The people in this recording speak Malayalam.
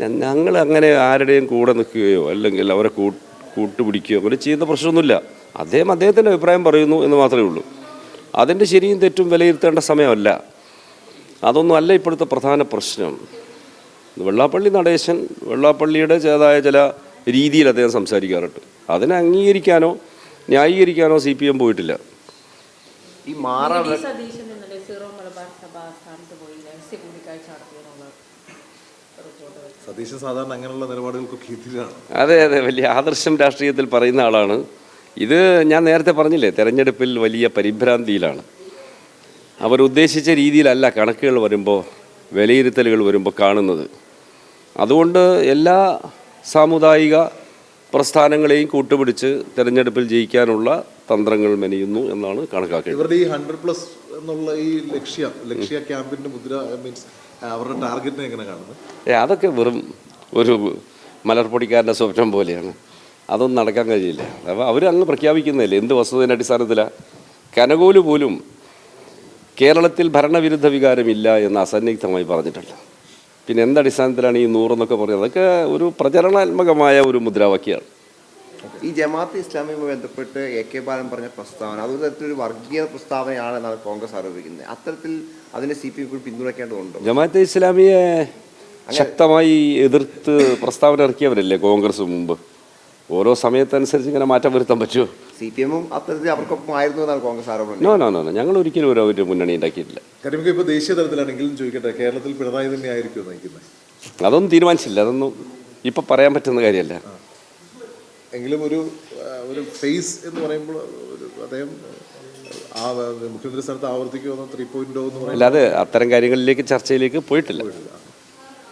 ഞങ്ങൾ അങ്ങനെ ആരുടെയും കൂടെ നിൽക്കുകയോ അല്ലെങ്കിൽ അവരെ കൂ കൂട്ടുപിടിക്കുകയോ അങ്ങനെ ചെയ്യുന്ന പ്രശ്നമൊന്നുമില്ല. അദ്ദേഹം അദ്ദേഹത്തിന്റെ അഭിപ്രായം പറയുന്നു എന്ന് മാത്രമേ ഉള്ളൂ. അതിന്റെ ശരിയും തെറ്റും വിലയിരുത്തേണ്ട സമയമല്ല. അതൊന്നും അല്ല ഇപ്പോഴത്തെ പ്രധാന പ്രശ്നം. വെള്ളാപ്പള്ളി നടേശൻ വെള്ളാപ്പള്ളിയുടെ ചേതായ ചില രീതിയിൽ അദ്ദേഹം സംസാരിക്കാറുണ്ട്. അതിനെ അംഗീകരിക്കാനോ ന്യായീകരിക്കാനോ സി പി എം പോയിട്ടില്ല. ഈ മാറ സതീശൻ സാധാരണ അങ്ങനെയുള്ള നിലപാടുകൾക്കൊക്കെ എതിരാണ് അതെ അതെ വലിയ ആദർശം രാഷ്ട്രീയത്തിൽ പറയുന്ന ആളാണ്. ഇത് ഞാൻ നേരത്തെ പറഞ്ഞില്ലേ തെരഞ്ഞെടുപ്പിൽ വലിയ പരിഭ്രാന്തിയിലാണ്. അവരുദ്ദേശിച്ച രീതിയിലല്ല കണക്കുകൾ വരുമ്പോൾ വിലയിരുത്തലുകൾ വരുമ്പോൾ കാണുന്നത്. അതുകൊണ്ട് എല്ലാ സാമുദായിക പ്രസ്ഥാനങ്ങളെയും കൂട്ടുപിടിച്ച് തെരഞ്ഞെടുപ്പിൽ ജയിക്കാനുള്ള തന്ത്രങ്ങൾ മെനയുന്നു എന്നാണ് കണക്കാക്കിയത് ഇവരുടെ ഈ ഹൺഡ്രഡ് പ്ലസ് എന്നുള്ള ഈ ലക്ഷ്യ ലക്ഷ്യ ക്യാമ്പിന്റെ മുദ്ര മീൻസ് അവരുടെ ടാർഗറ്റിനെ എങ്ങനെ കാണുന്നത്? അതൊക്കെ വെറും ഒരു മലർപ്പൊടിക്കാരന്റെ സ്വപ്നം പോലെയാണ്. അതൊന്നും നടക്കാൻ കഴിയില്ല. അപ്പോൾ അവർ അങ്ങ് പ്രഖ്യാപിക്കുന്നില്ലേ എന്ത് വസ്തുതയുടെ അടിസ്ഥാനത്തിലാണ് കനകോൽ പോലും കേരളത്തിൽ ഭരണവിരുദ്ധ വികാരമില്ല എന്ന് അസന്നിഗ്ധമായി പറഞ്ഞിട്ടുണ്ട്. പിന്നെ എന്തടിസ്ഥാനത്തിലാണ് ഈ നൂറെന്നൊക്കെ പറയുന്നത് അതൊക്കെ ഒരു പ്രചരണാത്മകമായ ഒരു മുദ്രാവാക്യമാണ്. ഈ ജമാഅത്ത് ഇസ്ലാമിയുമായി ബന്ധപ്പെട്ട് എ കെ ബാലൻ പറഞ്ഞ പ്രസ്താവന അതൊരു തരത്തിലൊരു വർഗീയ പ്രസ്താവനയാണെന്നാണ് കോൺഗ്രസ് ആരോപിക്കുന്നത്. അത്തരത്തിൽ അതിനെ സി പി എം പിന്തുണയ്ക്കേണ്ടതുണ്ടോ? ജമാഅത്തെ ഇസ്ലാമിയെ ശക്തമായി എതിർത്ത് പ്രസ്താവന ഇറക്കിയവരല്ലേ കോൺഗ്രസ് മുമ്പ്? ഓരോ സമയത്തനുസരിച്ച് ഇങ്ങനെ മാറ്റം വരുത്താൻ പറ്റുമോ? സി പി എമ്മും അത്തരത്തിൽ അവർക്കൊപ്പം ആയിരുന്നു എന്നാണ് കോൺഗ്രസ് ആരോപണം. നോ നോ നോ ഞങ്ങൾ ഒരിക്കലും ഒരു ഒരു മുന്നണി ഉണ്ടാക്കിയിട്ടില്ല. കരിമിക ഇപ്പോൾ ദേശീയ തലത്തിലാണെങ്കിലും ചോദിക്കട്ടെ കേരളത്തിൽ പിണറായി തന്നെ ആയിരിക്കും നയിക്കുന്നത് അതൊന്നും തീരുമാനിച്ചില്ല. അതൊന്നും ഇപ്പം പറയാൻ പറ്റുന്ന കാര്യമല്ല. എങ്കിലും ഒരു ഒരു ഫേസ് എന്ന് പറയുമ്പോൾ ഒരു അദ്ദേഹം ആ മുഖ്യമന്ത്രി സ്ഥാനത്ത് ആവർത്തിക്കുമെന്ന് ത്രീ പോയിന്റ് എന്ന് പറയുന്നത് അല്ലാതെ അത്തരം കാര്യങ്ങളിലേക്ക് ചർച്ചയിലേക്ക് പോയിട്ടില്ല.